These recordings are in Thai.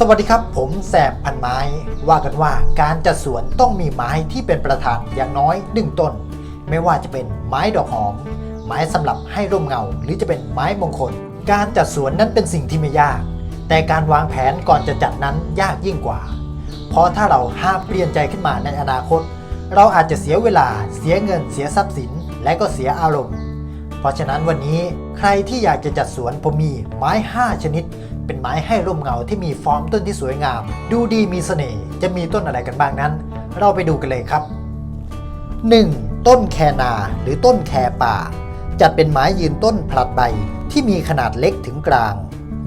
สวัสดีครับ ผมแสบพันไม้ ว่ากันว่าการจัดสวนต้องมีไม้ที่เป็นประธานอย่างน้อยหนึ่งต้น ไม่ว่าจะเป็นไม้ดอกหอม ไม้สำหรับให้ร่มเงา หรือจะเป็นไม้มงคล การจัดสวนนั้นเป็นสิ่งที่ไม่ยาก แต่การวางแผนก่อนจะจัดนั้นยากยิ่งกว่า เพราะถ้าเราห้ามเปลี่ยนใจขึ้นมาในอนาคต เราอาจจะเสียเวลา เสียเงิน เสียทรัพย์สิน และก็เสียอารมณ์ เพราะฉะนั้นวันนี้ใครที่อยากจะจัดสวนผมมีไม้ 5 ชนิด เป็นไม้ให้ร่มเงาที่มีฟอร์มต้นที่สวยงาม ดูดีมีเสน่ห์จะมีต้นอะไรกันบ้างนั้น เราไปดูกันเลยครับ 1. ต้นแคนาหรือต้นแคป่า จัดเป็นไม้ยืนต้นผลัดใบที่มีขนาดเล็กถึงกลาง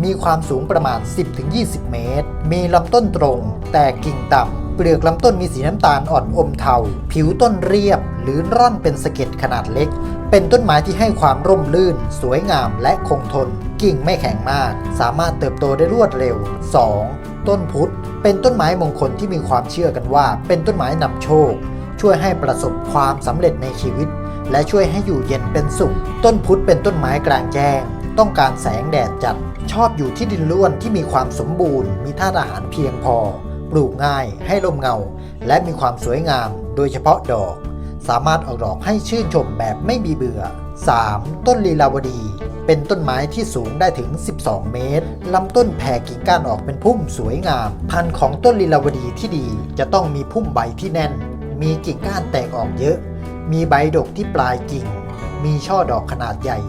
มีความสูงประมาณ 10-20 เมตร มีลำต้นตรง แต่กิ่งต่ำ เปลือกลำต้นมีสีน้ำตาลอ่อนอมเทา ผิวต้นเรียบ หรือร่อนเป็นสะเก็ดขนาดเล็ก เป็นต้นไม้ที่ให้ความร่มรื่น สวยงามและคงทน กิ่งไม่แข็งมาก สามารถเติบโตได้รวดเร็ว 2. ต้นพุทธเป็นต้นไม้มงคลที่มีความเชื่อกันว่า เป็นต้นไม้นำโชค ช่วยให้ประสบความสำเร็จในชีวิต และช่วยให้อยู่เย็นเป็นสุข ต้นพุทธเป็นต้นไม้กลางแจ้ง ต้องการแสงแดดจัด ชอบอยู่ที่ดินร่วนที่มีความสมบูรณ์ มีธาตุอาหารเพียงพอ ปลูกง่ายให้ลมเงา และมีความสวยงามโดยเฉพาะดอก สามารถออกดอกให้ชื่นชมแบบไม่มีเบื่อ 3. ต้นลีลาวดี เป็นต้นไม้ที่สูงได้ถึง 12 เมตร ลำต้นแผ่กิ่งก้านออกเป็นพุ่มสวยงาม พันธุ์ของต้นลีลาวดีที่ดีจะต้องมีพุ่มใบที่แน่น มีกิ่งก้านแตกออกเยอะ มีใบดกที่ปลายกิ่ง มีช่อดอกขนาดใหญ่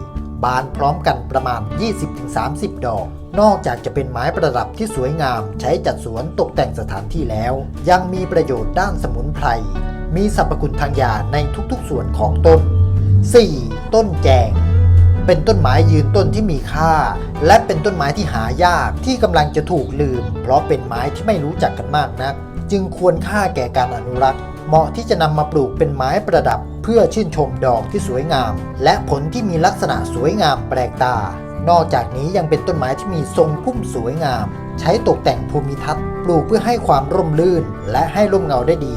บานพร้อมกันประมาณ 20-30 ดอก นอกจากจะเป็นไม้ประดับที่สวยงาม ใช้จัดสวนตกแต่งสถานที่แล้ว ยังมีประโยชน์ด้านสมุนไพร มีสรรพคุณทางยาในทุกๆส่วนของต้น 4. ต้นแจง เป็นต้นไม้ยืนต้นที่มีค่า และเป็นต้นไม้ที่หายากที่กำลังจะถูกลืม เพราะเป็นไม้ที่ไม่รู้จักกันมากนัก จึงควรค่าแก่การอนุรักษ์ เหมาะที่จะนำมาปลูกเป็นไม้ประดับ เพื่อชื่นชมดอกที่สวยงาม และผลที่มีลักษณะสวยงามแปลกตา นอกจากนี้ยังเป็นต้นไม้ที่มีทรงพุ่มสวยงาม ใช้ตกแต่งภูมิทัศน์ปลูกเพื่อให้ความร่มรื่น และให้ร่มเงาได้ดี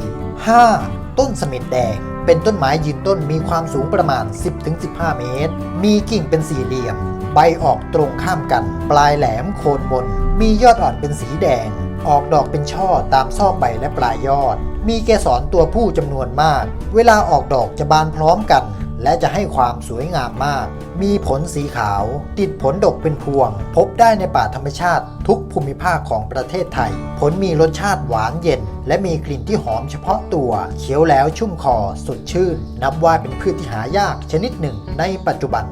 5. ต้นสม็ดแดงเป็นต้นไม้ยืนต้นมีความสูงประมาณ 10-15 เมตร มีกิ่งเป็นสี่เหลี่ยม ใบออกตรงข้ามกัน ปลายแหลมโคนบน มียอดอ่อนเป็นสีแดง ออกดอกเป็นช่อตามซอกใบและปลายยอด มีเกสรตัวผู้จำนวนมาก เวลาออกดอกจะบานพร้อมกัน และจะให้ความสวยงามมาก มีผลสีขาว ติดผลดกเป็นพวง พบได้ในป่าธรรมชาติทุกภูมิภาคของประเทศไทย ผลมีรสชาติหวานเย็น และมีกลิ่นที่หอมเฉพาะตัวเคี้ยวแล้วชุ่มคอสดชื่น นับว่าเป็นพืชที่หายากชนิดหนึ่งในปัจจุบัน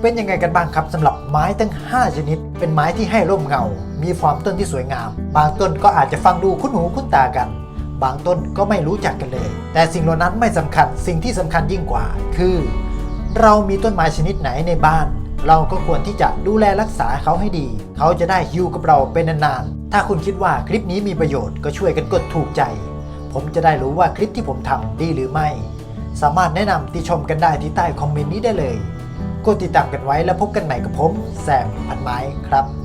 เป็นยังไงกันบ้างครับสำหรับไม้ทั้ง 5 ชนิด เป็นไม้ที่ให้ร่มเงา มีฟอร์มต้นที่สวยงาม บางต้นก็อาจจะฟังดูคุ้นหูคุ้นตากัน บางต้นก็ไม่รู้จักกันเลย แต่สิ่งเหล่านั้นไม่สำคัญสิ่งที่สำคัญยิ่งกว่า คือ เรามีต้นไม้ชนิดไหนในบ้าน เราก็ควรที่จะดูแลรักษาเขาให้ดี เขาจะได้อยู่กับเราเป็นนานๆถ้าคุณคิดว่าคลิปนี้มีประโยชน์ก็ช่วยกันกดถูกใจ ผมจะได้รู้ว่าคลิปที่ผมทำดีหรือไม่ สามารถแนะนำติชมกันได้ที่ใต้คอมเมนต์นี้ได้เลย กดติดตามกันไว้แล้วพบกันใหม่กับผมแซมพันไม้ครับ